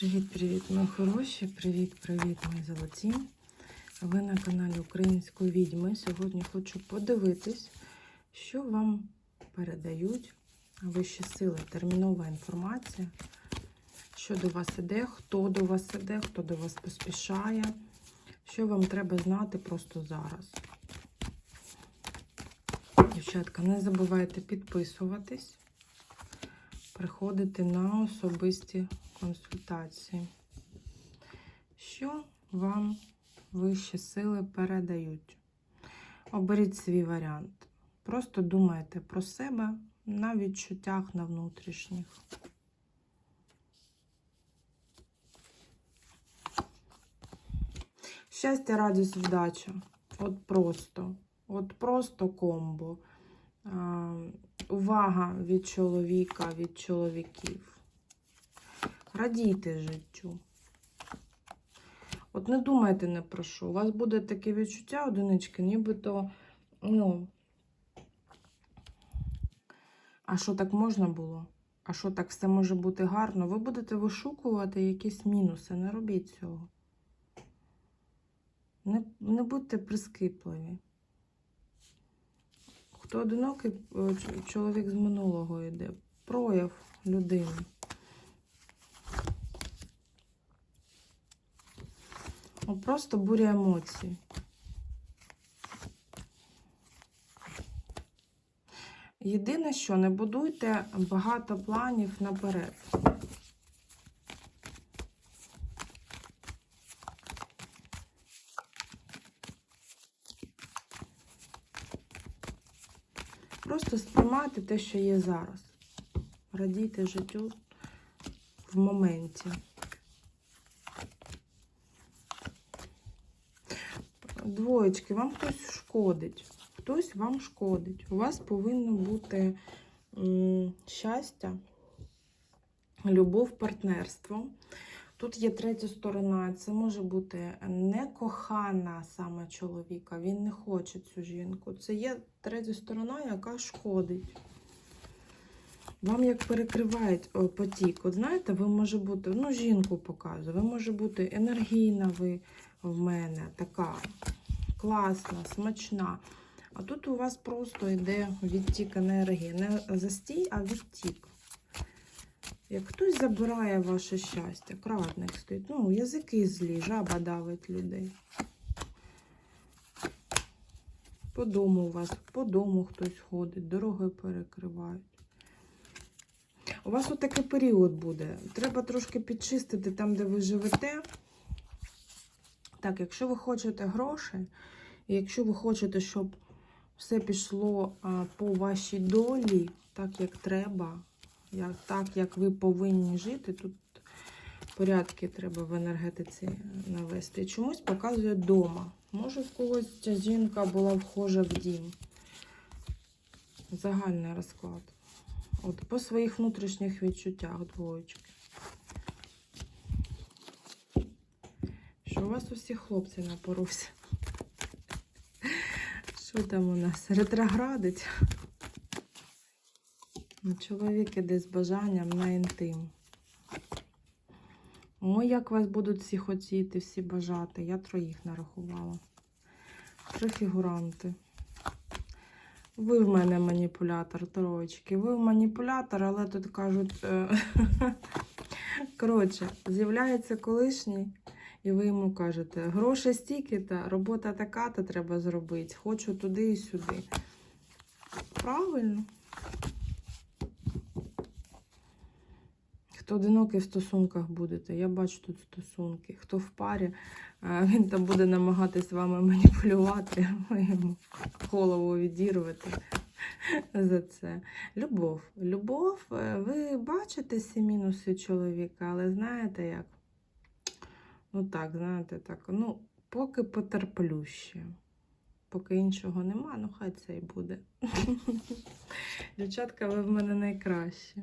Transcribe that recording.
Привіт-привіт, мої хороші! Привіт-привіт, мої золоті! Ви на каналі Української відьми. Сьогодні хочу подивитись, що вам передають вищі сили, термінова інформація, що до вас іде, хто до вас іде, хто до вас поспішає, що вам треба знати просто зараз. Дівчатка, не забувайте підписуватись, приходити на особисті консультації. Що вам вищі сили передають? Оберіть свій варіант. Просто думайте про себе на відчуттях на внутрішніх. Щастя, радість, вдача. От просто. От просто комбо. Увага від чоловіка, від чоловіків. Радійте життю. От не думайте не про що. У вас буде таке відчуття, одинички, нібито, ну. А що так можна було? А що так все може бути гарно? Ви будете вишукувати якісь мінуси. Не робіть цього. Не, не будьте прискіпливі. Хто одинокий е, чоловік з минулого йде, прояв людини. От Просто буря емоцій. Єдине, що не будуйте багато планів наперед. Просто сприймайте те, що є зараз. Радійте життю в моменті. Двоєчки, вам хтось шкодить. Хтось вам шкодить. У вас повинно бути щастя, любов, партнерство. Тут є третя сторона. Це може бути не кохана саме чоловіка, він не хоче цю жінку. Це є третя сторона, яка шкодить. Вам як перекривають потік. От знаєте, ви може бути, ну, жінку показую, ви може бути енергійна, ви в мене така класна, смачна. А тут у вас просто йде відтік енергії. Не застій, а відтік. Як хтось забирає ваше щастя, крадник стоїть. Ну, язики злі, жаба давить людей. По дому у вас, по дому хтось ходить, дороги перекривають. У вас отакий період буде. Треба трошки підчистити там, де ви живете. Так, якщо ви хочете грошей, і якщо ви хочете, щоб все пішло по вашій долі, так як треба, як, так як ви повинні жити, тут порядки треба в енергетиці навести. Чомусь показує дома. Може, в когось ця жінка була вхожа в дім. Загальний розклад. От, по своїх внутрішніх відчуттях двоєчки. Що у вас усі хлопці на порозі? Що там у нас? Ретроградить? Чоловік іде з бажанням на інтим. Ой, як вас будуть всі хотіти, всі бажати. Я троїх нарахувала. Три фігуранти. Ви в мене маніпулятор, троєчки. Ви маніпулятор, але тут кажуть. е, Коротше, з'являється колишній, і ви йому кажете, гроші стільки, та робота така, то треба зробити. Хочу туди і сюди. Правильно. Хто одинокий в стосунках будете, я бачу тут стосунки. Хто в парі, е, він там буде намагатись вами маніпулювати, ви йому голову відірвати за це. Любов. Любов, е, ви бачите всі мінуси чоловіка, але знаєте як? Ну так, знаєте, так. Ну, поки потерплю ще. Поки іншого нема, ну хай це і буде. Дівчатка, ви в мене найкращі.